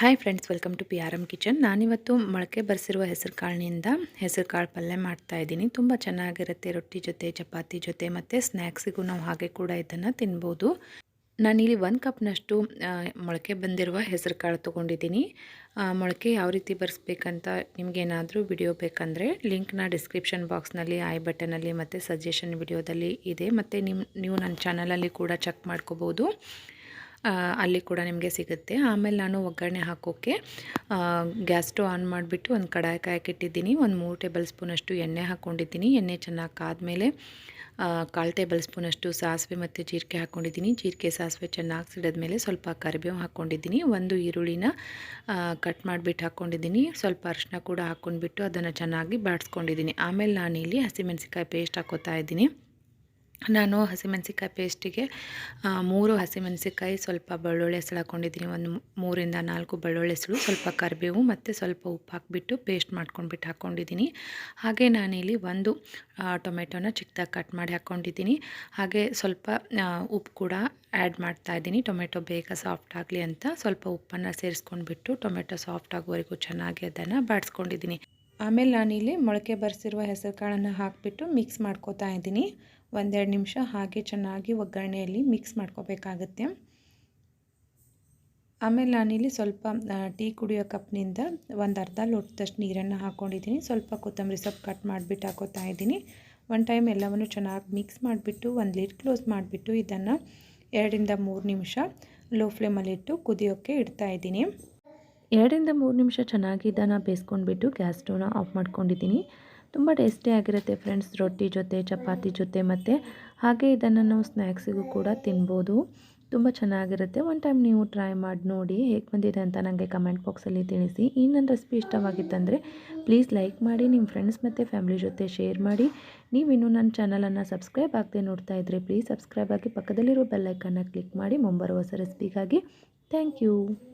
Hi friends welcome to P R M kitchen ನಾನಿವತ್ತು ಮೊಳಕೆ ಬರೆಸಿರುವ ಹೆಸರು ಕಾಳಿನಿಂದ ಹೆಸರು ಕಾಳು ಪಲ್ಯ ಮಾಡ್ತಾ ಇದ್ದೀನಿ. ತುಂಬ ಚೆನ್ನಾಗಿರುತ್ತೆ ರೊಟ್ಟಿ ಜೊತೆ, ಚಪಾತಿ ಜೊತೆ ಮತ್ತು ಸ್ನ್ಯಾಕ್ಸಿಗೂ ನಾವು ಹಾಗೆ ಕೂಡ ಇದನ್ನು ತಿನ್ಬೋದು. ನಾನಿಲ್ಲಿ ಒಂದು ಕಪ್ನಷ್ಟು ಮೊಳಕೆ ಬಂದಿರುವ ಹೆಸರು ಕಾಳು ತೊಗೊಂಡಿದ್ದೀನಿ. ಮೊಳಕೆ ಯಾವ ರೀತಿ ಬರೆಸ್ಬೇಕಂತ ನಿಮಗೇನಾದರೂ ವಿಡಿಯೋ ಬೇಕಂದರೆ ಲಿಂಕ್ನ ಡಿಸ್ಕ್ರಿಪ್ಷನ್ ಬಾಕ್ಸ್ನಲ್ಲಿ ಐ ಬಟನಲ್ಲಿ ಮತ್ತು ಸಜೆಷನ್ ವಿಡಿಯೋದಲ್ಲಿ ಇದೆ. ಮತ್ತು ನಿಮ್ಮ ನೀವು ನನ್ನ ಚಾನಲಲ್ಲಿ ಕೂಡ ಚೆಕ್ ಮಾಡ್ಕೋಬೋದು. ಅಲ್ಲಿ ಕೂಡ ನಿಮಗೆ ಸಿಗುತ್ತೆ. ಆಮೇಲೆ ನಾನು ಒಗ್ಗರಣೆ ಹಾಕೋಕ್ಕೆ ಗ್ಯಾಸ್ ಆನ್ ಮಾಡಿಬಿಟ್ಟು ಒಂದು ಕಡಾಯಿ ಕಾಯಕ್ಕಿಟ್ಟಿದ್ದೀನಿ ಒಂದು ಮೂರು ಟೇಬಲ್ ಸ್ಪೂನಷ್ಟು ಎಣ್ಣೆ ಹಾಕ್ಕೊಂಡಿದ್ದೀನಿ ಎಣ್ಣೆ ಚೆನ್ನಾಗಿ ಕಾದ್ಮೇಲೆ ಕಾಲು ಟೇಬಲ್ ಸ್ಪೂನಷ್ಟು ಸಾಸಿವೆ ಮತ್ತು ಜೀರಿಗೆ ಹಾಕ್ಕೊಂಡಿದ್ದೀನಿ ಜೀರಿಗೆ, ಸಾಸಿವೆ ಚೆನ್ನಾಗಿ ಸಿಡಿದ್ಮೇಲೆ ಸ್ವಲ್ಪ ಕರಿಬೇವು ಹಾಕ್ಕೊಂಡಿದ್ದೀನಿ ಒಂದು ಈರುಳ್ಳಿನ ಕಟ್ ಮಾಡಿಬಿಟ್ಟು ಹಾಕ್ಕೊಂಡಿದ್ದೀನಿ ಸ್ವಲ್ಪ ಅರಿಶಿನ ಕೂಡ ಹಾಕ್ಕೊಂಡ್ಬಿಟ್ಟು ಅದನ್ನು ಚೆನ್ನಾಗಿ ಬಾಡಿಸ್ಕೊಂಡಿದ್ದೀನಿ. ಆಮೇಲೆ ನಾನಿಲ್ಲಿ ಹಸಿಮೆಣಸಿಕಾಯಿ ಪೇಸ್ಟ್ ಹಾಕೋತಾ ಇದ್ದೀನಿ. ನಾನು ಹಸಿಮೆಣಸಿಕಾಯಿ ಪೇಸ್ಟಿಗೆ ಮೂರು ಹಸಿಮೆಣಸಿಕಾಯಿ ಸ್ವಲ್ಪ ಬೆಳ್ಳುಳ್ಳಿ ಹೆಸಳು ಹಾಕ್ಕೊಂಡಿದ್ದೀನಿ ಒಂದು ಮೂರಿಂದ ನಾಲ್ಕು ಬೆಳ್ಳುಳ್ಳಿ ಹೆಸಳು ಸ್ವಲ್ಪ ಕರಿಬೇವು ಮತ್ತು ಸ್ವಲ್ಪ ಉಪ್ಪು ಹಾಕಿಬಿಟ್ಟು ಪೇಸ್ಟ್ ಮಾಡ್ಕೊಂಡ್ಬಿಟ್ಟು ಹಾಕ್ಕೊಂಡಿದ್ದೀನಿ ಹಾಗೆ ನಾನಿಲ್ಲಿ ಒಂದು ಆ, ಟೊಮೆಟೊನ ಚಿಕ್ಕದಾಗಿ ಕಟ್ ಮಾಡಿ ಹಾಕ್ಕೊಂಡಿದ್ದೀನಿ ಹಾಗೆ ಸ್ವಲ್ಪ ಉಪ್ಪು ಕೂಡ ಆ್ಯಡ್ ಮಾಡ್ತಾ ಇದ್ದೀನಿ. ಟೊಮೆಟೊ ಬೇಗ ಸಾಫ್ಟ್ ಆಗಲಿ ಅಂತ ಸ್ವಲ್ಪ ಉಪ್ಪನ್ನು ಸೇರಿಸ್ಕೊಂಡ್ಬಿಟ್ಟು ಟೊಮೆಟೊ ಸಾಫ್ಟ್ ಆಗೋವರೆಗೂ ಚೆನ್ನಾಗಿ ಅದನ್ನು ಬಾಡಿಸ್ಕೊಂಡಿದ್ದೀನಿ. ಆಮೇಲೆ ನಾನಿಲ್ಲಿ ಮೊಳಕೆ ಬರೆಸಿರುವ ಹೆಸರು ಕಾಳನ್ನು ಹಾಕಿಬಿಟ್ಟು ಮಿಕ್ಸ್ ಮಾಡ್ಕೋತಾ ಇದ್ದೀನಿ. ಒಂದೆರಡು ನಿಮಿಷ ಹಾಗೆ ಚೆನ್ನಾಗಿ ಒಗ್ಗರಣೆಯಲ್ಲಿ ಮಿಕ್ಸ್ ಮಾಡ್ಕೋಬೇಕಾಗತ್ತೆ. ಆಮೇಲೆ ನಾನಿಲ್ಲಿ ಸ್ವಲ್ಪ ಟೀ ಕುಡಿಯೋ ಕಪ್ನಿಂದ ಒಂದು ಅರ್ಧ ಲೋಟದಷ್ಟು ನೀರನ್ನು ಹಾಕ್ಕೊಂಡಿದ್ದೀನಿ ಸ್ವಲ್ಪ ಕೊತ್ತಂಬರಿ ಸೊಪ್ಪು ಕಟ್ ಮಾಡಿಬಿಟ್ಟು ಹಾಕೋತಾ ಇದ್ದೀನಿ. ಒನ್ ಟೈಮ್ ಎಲ್ಲವನ್ನು ಚೆನ್ನಾಗಿ ಮಿಕ್ಸ್ ಮಾಡಿಬಿಟ್ಟು, ಒಂದು ಲೀಟ್ ಕ್ಲೋಸ್ ಮಾಡಿಬಿಟ್ಟು ಇದನ್ನು ಎರಡರಿಂದ ಮೂರು ನಿಮಿಷ ಲೋ ಫ್ಲೇಮಲ್ಲಿಟ್ಟು ಕುದಿಯೋಕ್ಕೆ ಇಡ್ತಾ ಇದ್ದೀನಿ. ಎರಡರಿಂದ ಮೂರು ನಿಮಿಷ ಚೆನ್ನಾಗಿ ಇದನ್ನು ಬೇಯಿಸ್ಕೊಂಡ್ಬಿಟ್ಟು ಗ್ಯಾಸ್ ಸ್ಟೋವ್ನ ಆಫ್ ಮಾಡ್ಕೊಂಡಿದ್ದೀನಿ. ತುಂಬ ಟೇಸ್ಟಿಯಾಗಿರುತ್ತೆ ಫ್ರೆಂಡ್ಸ್, ರೊಟ್ಟಿ ಜೊತೆ, ಚಪಾತಿ ಜೊತೆ ಮತ್ತು ಹಾಗೆ ಇದನ್ನು ನಾವು ಸ್ನ್ಯಾಕ್ಸಿಗೂ ಕೂಡ ತಿನ್ಬೋದು. ತುಂಬ ಚೆನ್ನಾಗಿರುತ್ತೆ. ಒನ್ ಟೈಮ್ ನೀವು ಟ್ರೈ ಮಾಡಿ ನೋಡಿ ಹೇಗೆ ಬಂದಿದೆ ಅಂತ ನನಗೆ ಕಮೆಂಟ್ ಬಾಕ್ಸಲ್ಲಿ ತಿಳಿಸಿ. ಈ ನನ್ನ ರೆಸಿಪಿ ಇಷ್ಟವಾಗಿತ್ತಂದರೆ ಪ್ಲೀಸ್ ಲೈಕ್ ಮಾಡಿ, ನಿಮ್ಮ ಫ್ರೆಂಡ್ಸ್ ಮತ್ತು ಫ್ಯಾಮಿಲಿ ಜೊತೆ ಶೇರ್ ಮಾಡಿ. ನೀವಿನ್ನೂ ನನ್ನ ಚಾನಲನ್ನು ಸಬ್ಸ್ಕ್ರೈಬ್ ಆಗದೆ ನೋಡ್ತಾ ಇದ್ದರೆ ಪ್ಲೀಸ್ ಸಬ್ಸ್ಕ್ರೈಬ್ ಆಗಿ ಪಕ್ಕದಲ್ಲಿರೋ ಬೆಲ್ಲೈಕನ್ನ ಕ್ಲಿಕ್ ಮಾಡಿ ಮುಂಬರುವ ಹೊಸ ರೆಸಿಪಿಗಾಗಿ ಥ್ಯಾಂಕ್ ಯು